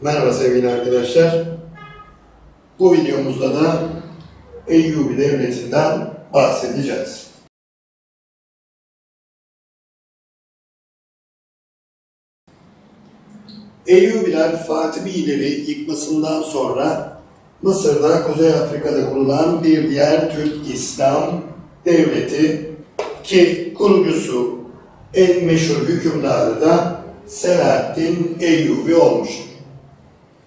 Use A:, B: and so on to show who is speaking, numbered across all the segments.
A: Merhaba sevgili arkadaşlar. Bu videomuzda da Eyyubi Devleti'nden bahsedeceğiz. Eyyubiler Fatimileri yıkmasından sonra Mısır'da, Kuzey Afrika'da kurulan bir diğer Türk İslam devleti ki kurucusu en meşhur hükümdarı da Selahaddin Eyyubi olmuştur.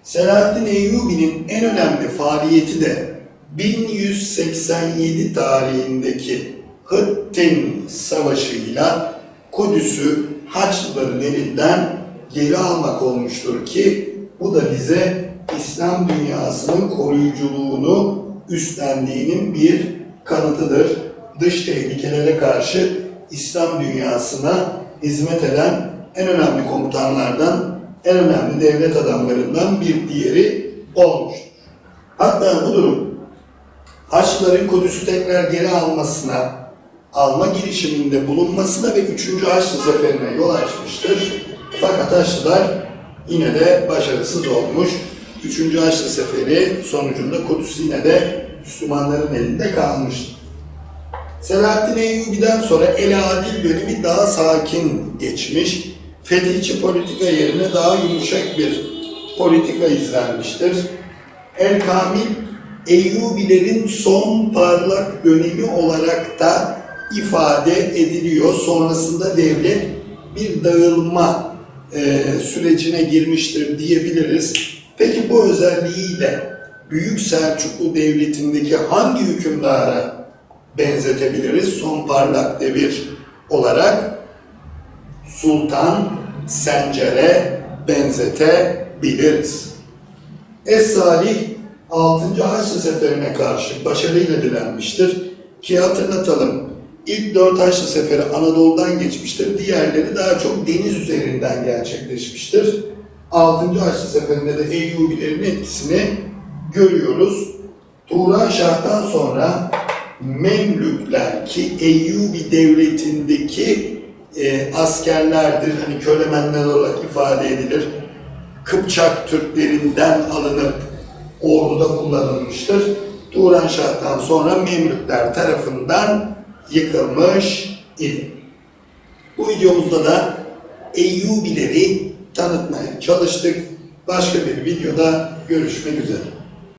A: Selahaddin Eyyubi'nin en önemli faaliyeti de 1187 tarihindeki Hıttin Savaşı'yla Kudüs'ü Haçlıların elinden geri almak olmuştur ki bu da bize İslam dünyasının koruyuculuğunu üstlendiğinin bir kanıtıdır. Dış tehlikelere karşı İslam dünyasına hizmet eden en önemli komutanlardan, en önemli devlet adamlarından bir diğeri olmuştur. Hatta bu durum Haçlıların Kudüs'ü tekrar geri almasına, alma girişiminde bulunmasına ve 3. Haçlı Zeferi'ne yol açmıştır. Fakat Haçlılar yine de başarısız olmuş. 3. Haçlı Seferi sonucunda Kudüs yine de Müslümanların elinde kalmıştır. Selahaddin Eyyubi'den sonra El Adil dönemi daha sakin geçmiş. Fetihçi politika yerine daha yumuşak bir politika izlenmiştir. El Kamil Eyyubilerin son parlak dönemi olarak da ifade ediliyor. Sonrasında devlet bir dağılma e, sürecine girmiştir diyebiliriz. Peki bu özelliğiyle Büyük Selçuklu Devleti'ndeki hangi hükümdara benzetebiliriz son parlak devir olarak? Sultan Sencer'e benzetebiliriz. Es-Salih 6. Haçlı Seferi'ne karşı başarıyla direnmiştir. Ki hatırlatalım, ilk 4 Haçlı Seferi Anadolu'dan geçmiştir. Diğerleri daha çok deniz üzerinden gerçekleşmiştir. 6. Haçlı Seferi'nde de Eyyubilerin etkisini görüyoruz. Turan Şah'tan sonra Memlükler ki Eyyubi devletindeki e, askerlerdir, hani kölemenler olarak ifade edilir. Kıpçak Türklerinden alınıp orduda kullanılmıştır. Turan Şah'tan sonra Memlükler tarafından yıkılmış idi. Bu videomuzda da Eyyubileri tanıtmaya çalıştık. Başka bir videoda görüşmek üzere.